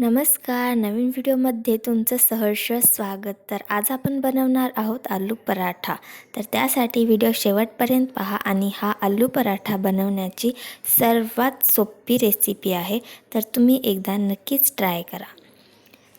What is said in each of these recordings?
नमस्कार नवीन व्हिडिओमध्ये तुमचं सहर्ष स्वागत. तर आज आपण बनवणार आहोत आलू पराठा. तर त्यासाठी व्हिडिओ शेवटपर्यंत पहा आणि हा आलू पराठा बनवण्याची सर्वात सोपी रेसिपी आहे. तर तुम्ही एकदा नक्कीच ट्राय करा.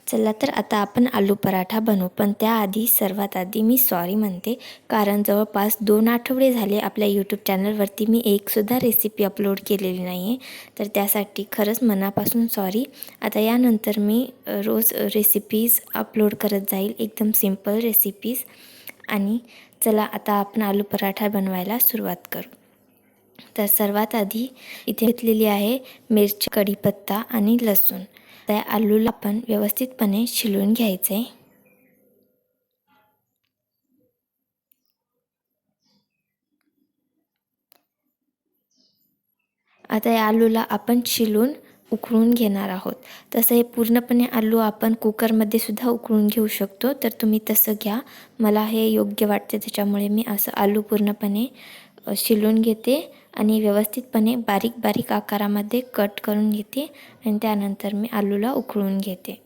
चला तर आता आपण आलू पराठा बनवू. पण त्याआधी सर्वात आधी मी सॉरी म्हणते कारण जवळपास दोन आठवडे झाले आपल्या यूट्यूब चॅनलवरती मी एकसुद्धा रेसिपी अपलोड केलेली नाही आहे तर त्यासाठी खरंच मनापासून सॉरी आता यानंतर मी रोज रेसिपीज अपलोड करत जाईल. एकदम सिंपल रेसिपीज आणि चला आता आपण आलू पराठा बनवायला सुरुवात करू. तर सर्वात आधी इथे घेतलेली आहे मिरची कढीपत्ता आणि लसूण. त्या आलूला आपण व्यवस्थितपणे शिलून घ्यायचे. आता या आलूला आपण शिलून उकळून घेणार आहोत. तसं हे पूर्णपणे आलू आपण कुकरमध्ये सुद्धा उकळून घेऊ शकतो. तर तुम्ही तसं घ्या. मला हे योग्य वाटते त्याच्यामुळे मी असं आलू पूर्णपणे शिलून घेते आणि व्यवस्थितपणे बारीक बारीक आकारामध्ये कट करून घेते आणि त्यानंतर मी आलूला उकळून घेते.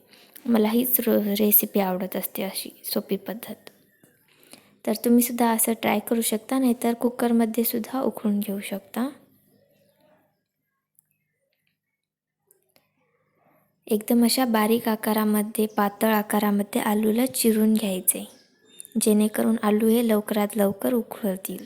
मला हीच रो रेसिपी आवडत असते अशी सोपी पद्धत. तर तुम्हीसुद्धा असं ट्राय करू शकता नाहीतर कुकरमध्ये सुद्धा उकळून घेऊ शकता. एकदम अशा बारीक आकारामध्ये पातळ आकारामध्ये आलूला चिरून घ्यायचे. जेणेकरून आलू हे लवकरात लवकर उकळतील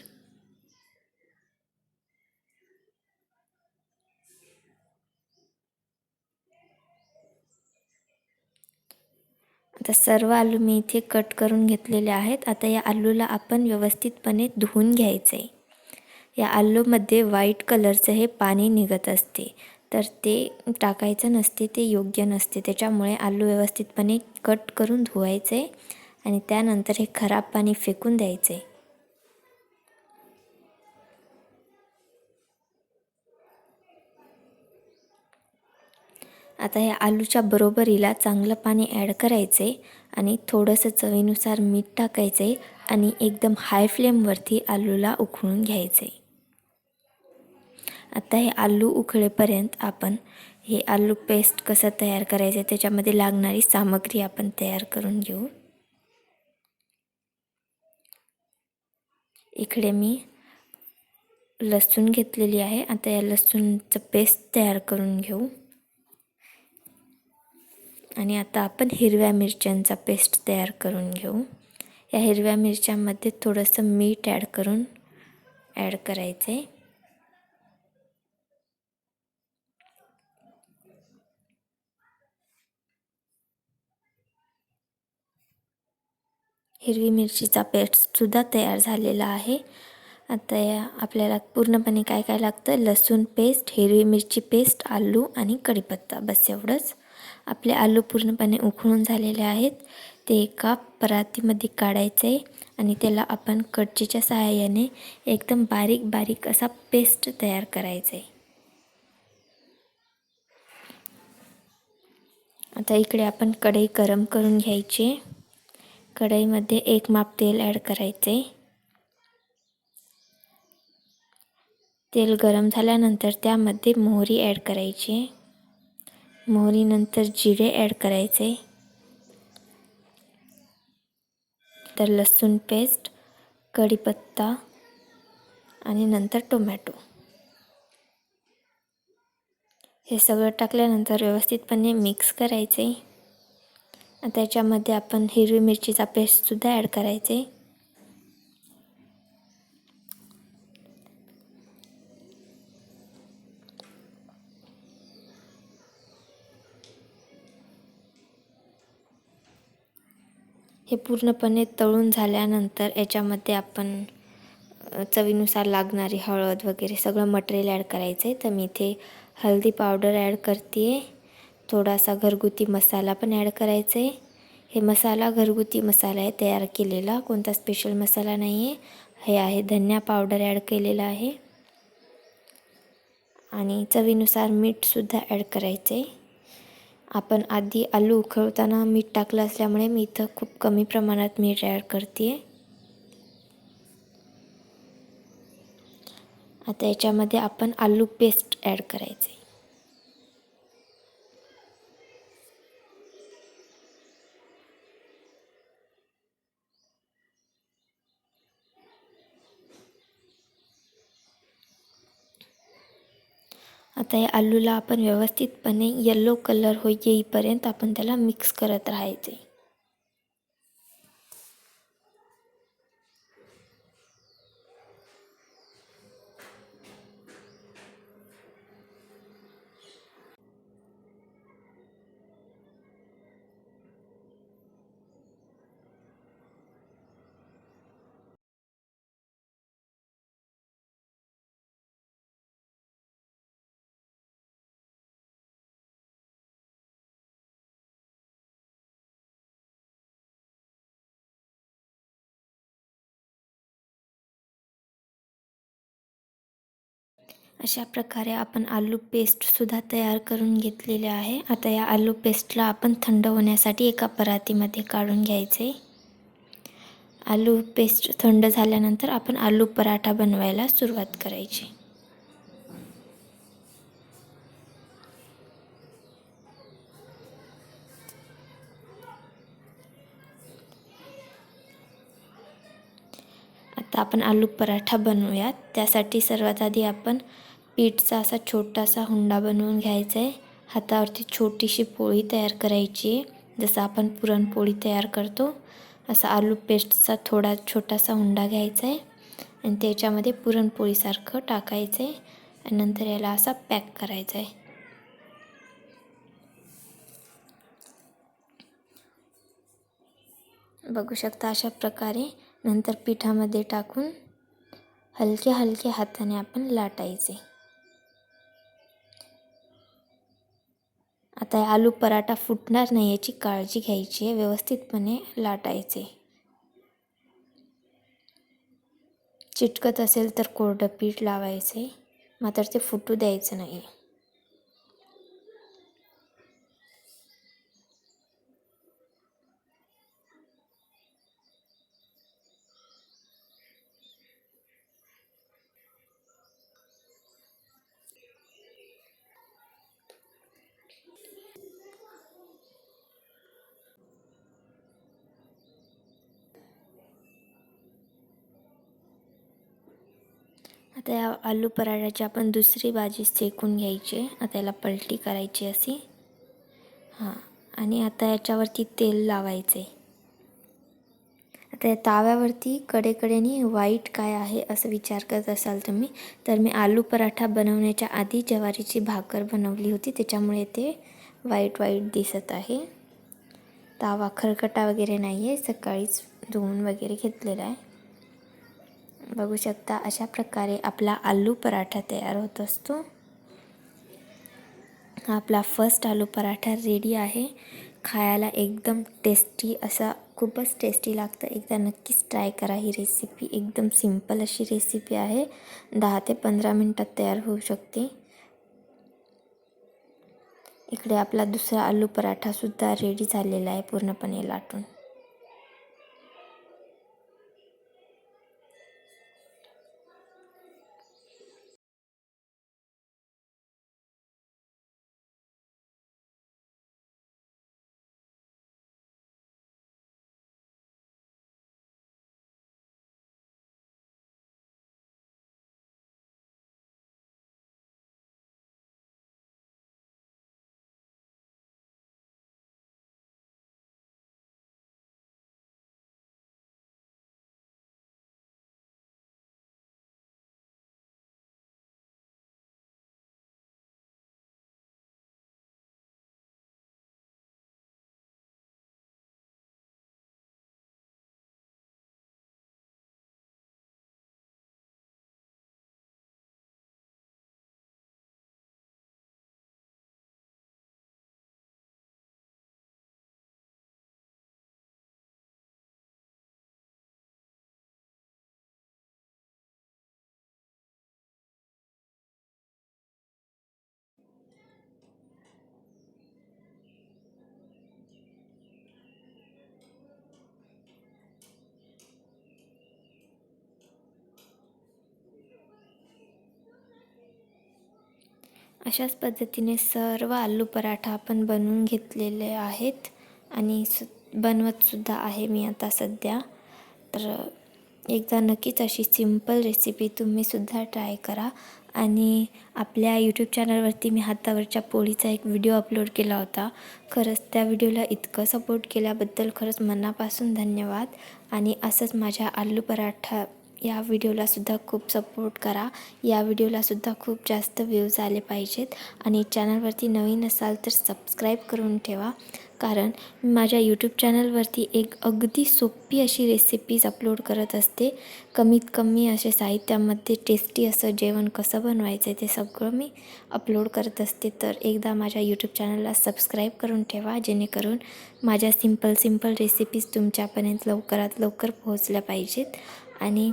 आता सर्व आलू मी इथे कट करून घेतलेले आहेत. आता या आलूला आपण व्यवस्थितपणे धुवून घ्यायचं आहे या आलूमध्ये व्हाईट कलरचं हे पाणी निघत असते. तर ते टाकायचं नसते ते योग्य नसते. त्याच्यामुळे आलू व्यवस्थितपणे कट करून धुवायचं आहे आणि त्यानंतर हे खराब पाणी फेकून द्यायचं आता ह्या आलूच्या बरोबरीला चांगलं पाणी ॲड करायचं आहे आणि थोडंसं चवीनुसार मीठ टाकायचं आहे आणि एकदम हाय फ्लेमवरती आलूला उकळून घ्यायचं. आहे आता हे आलू उकळेपर्यंत आपण हे आलू पेस्ट कसं तयार करायचं आहे त्याच्यामध्ये लागणारी सामग्री आपण तयार करून घेऊ. इकडे मी लसूण घेतलेली आहे. आता या लसूणचं पेस्ट तयार करून घेऊ. आणि आता आपण हिरव्या मिरच्यांचा पेस्ट तयार करून घेऊ. या हिरव्या मिरच्यांमध्ये थोडंसं मीठ ॲड करून ॲड करायचं आहे हिरवी मिरचीचा पेस्टसुद्धा तयार झालेला आहे. आता या आपल्याला पूर्णपणे काय काय लागतं? लसूण पेस्ट हिरवी मिरची पेस्ट आलू आणि कढीपत्ता. बस एवढंच. आपले आलू पूर्णपणे उकळून झालेले आहेत. ते एका परातीमध्ये काढायचे आणि त्याला आपण कटचीच्या सहाय्याने एकदम बारीक बारीक असा पेस्ट तयार करायचा. आहे आता इकडे आपण कढई गरम करून घ्यायची. कढईमध्ये एक माप तेल ॲड करायचे. तेल गरम झाल्यानंतर त्यामध्ये मोहरी ॲड करायची. मोहरीनंतर जिरे ॲड करायचे. तर लसूण पेस्ट कढीपत्ता आणि नंतर टोमॅटो हे सगळं टाकल्यानंतर व्यवस्थितपणे मिक्स करायचे. त्याच्यामध्ये आपण हिरवी मिरचीचा पेस्टसुद्धा ॲड करायचे. हे पूर्णपणे तळून झाल्यानंतर याच्यामध्ये आपण चवीनुसार लागणारी हळद वगैरे सगळं मटेरियल ॲड करायचं आहे तर मी इथे हळदी पावडर ॲड करते आहे थोडासा घरगुती मसाला पण ॲड करायचा आहे हे मसाला घरगुती मसाला आहे तयार केलेला. कोणता स्पेशल मसाला नाही आहे हे आहे धनिया पावडर ॲड केलेला आहे. आणि चवीनुसार मीठसुद्धा ॲड करायचं आहे आपण आधी आलू उकळताना मीठ टाकलं असल्यामुळे मी इथं खूप कमी प्रमाणात मीठ ॲड करते आहे आता याच्यामध्ये आपण आलू पेस्ट ॲड करायचे आता या आलूला आपण व्यवस्थितपणे येल्लो कलर हो येईपर्यंत आपण त्याला मिक्स करत राहायचे. अशा प्रकारे आपण आलू पेस्टसुद्धा तयार करून घेतलेले आहे. आता या आलू पेस्टला आपण थंड होण्यासाठी एका परातीमध्ये काढून घ्यायचे. आलू पेस्ट थंड झाल्यानंतर आपण आलू पराठा बनवायला सुरुवात करायची. आता आपण आलू पराठा बनवूयात. त्यासाठी सर्वात आधी आपण पीठचा असा छोटासा हुंडा बनवून घ्यायचा आहे. हातावरती छोटीशी पोळी तयार करायची आहे. जसं आपण पुरणपोळी तयार करतो असा आलू पेस्टचा थोडा छोटासा हुंडा घ्यायचा आहे. आणि त्याच्यामध्ये पुरणपोळीसारखं टाकायचं आहे. आणि नंतर याला असा पॅक करायचा आहे. बघू शकता अशा प्रकारे नंतर पिठामध्ये टाकून हलके हलके हाताने आपण लाटायचे. आता आलू पराठा फुटणार नाही याची काळजी घ्यायची आहे व्यवस्थितपणे लाटायचे. चिटकत असेल तर कोरडं पीठ लावायचे मात्र ते फुटू द्यायचं नाही. आता या आलू पराठ्याची आपण दुसरी भाजी सेकून घ्यायची. आता याला पलटी करायची अशी. हां आणि आता याच्यावरती तेल लावायचे. आता या ताव्यावरती कडेकडेने वाईट काय आहे असं विचार करत असाल तुम्ही तर मी आलू पराठा बनवण्याच्या आधी ज्वारीची भाकर बनवली होती. त्याच्यामुळे ते वाईट वाईट दिसत आहे. तावा खरकटा वगैरे नाही आहे सकाळीच धुवून वगैरे घेतलेला आहे. बघू शकता अशा प्रकारे आपला आलू पराठा तयार होत असतो. आपला फर्स्ट आलू पराठा रेडी आहे. खायला एकदम टेस्टी असा खूपच टेस्टी लागतं. एकदा नक्कीच ट्राय करा ही रेसिपी एकदम सिंपल अशी रेसिपी आहे. दहा ते पंधरा मिनटात तयार होऊ शकते. इकडे आपला दुसरा आलू पराठासुद्धा रेडी झालेला आहे पूर्णपणे लाटून. अशाच पद्धतीने सर्व आलू पराठा आपण बनवून घेतलेले आहेत आणि सु बनवतसुद्धा आहे मी आता सध्या. तर एकदा नक्कीच अशी सिंपल रेसिपी तुम्हीसुद्धा ट्राय करा. आणि आपल्या यूट्यूब चॅनलवरती मी हातावरच्या पोळीचा एक व्हिडिओ अपलोड केला होता. खरंच त्या व्हिडिओला इतकं सपोर्ट केल्याबद्दल खरंच मनापासून धन्यवाद. आणि असंच माझ्या आलू पराठा या व्हिडिओलासुद्धा खूप सपोर्ट करा. या व्हिडिओलासुद्धा खूप जास्त व्ह्यूज आले पाहिजेत. आणि चॅनलवरती नवीन असाल तर सबस्क्राईब करून ठेवा. कारण मी माझ्या यूट्यूब चॅनलवरती एक अगदी सोपी अशी रेसिपीज अपलोड करत असते. कमीत कमी असे साहित्यामध्ये टेस्टी असं जेवण कसं बनवायचं आहे ते सगळं मी अपलोड करत असते. तर एकदा माझ्या यूट्यूब चॅनलला सबस्क्राईब करून ठेवा. जेणेकरून माझ्या सिंपल सिंपल रेसिपीज तुमच्यापर्यंत लवकरात लवकर पोहोचल्या पाहिजेत. आणि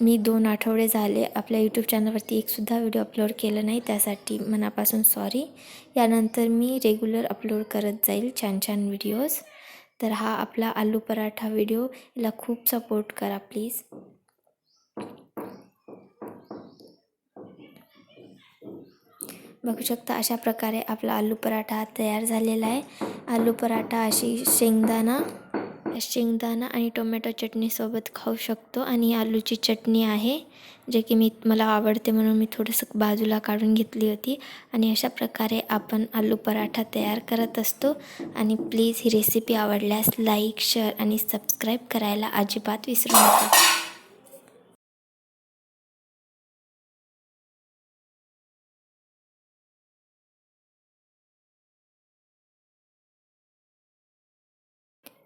मी दोन आठवडे झाले आपल्या यूट्यूब चॅनलवरती एकसुद्धा व्हिडिओ अपलोड केला नाही त्यासाठी मनापासून सॉरी यानंतर मी रेग्युलर अपलोड करत जाईल छान छान व्हिडिओज तर हा आपला आलू पराठा व्हिडिओ याला खूप सपोर्ट करा प्लीज बघू शकता अशा प्रकारे आपला आलू पराठा तयार झालेला आहे. आलू पराठा अशी शेंगदाणा शेंगदाणा आणि टोमॅटो चटणीसोबत खाऊ शकतो. आणि आलूची चटणी आहे जे की मी मला आवडते म्हणून मी थोडंसं बाजूला काढून घेतली होती. आणि अशा प्रकारे आपण आलू पराठा तयार करत असतो. आणि प्लीज ही रेसिपी आवडल्यास लाईक शेअर आणि सबस्क्राईब करायला अजिबात विसरू नका.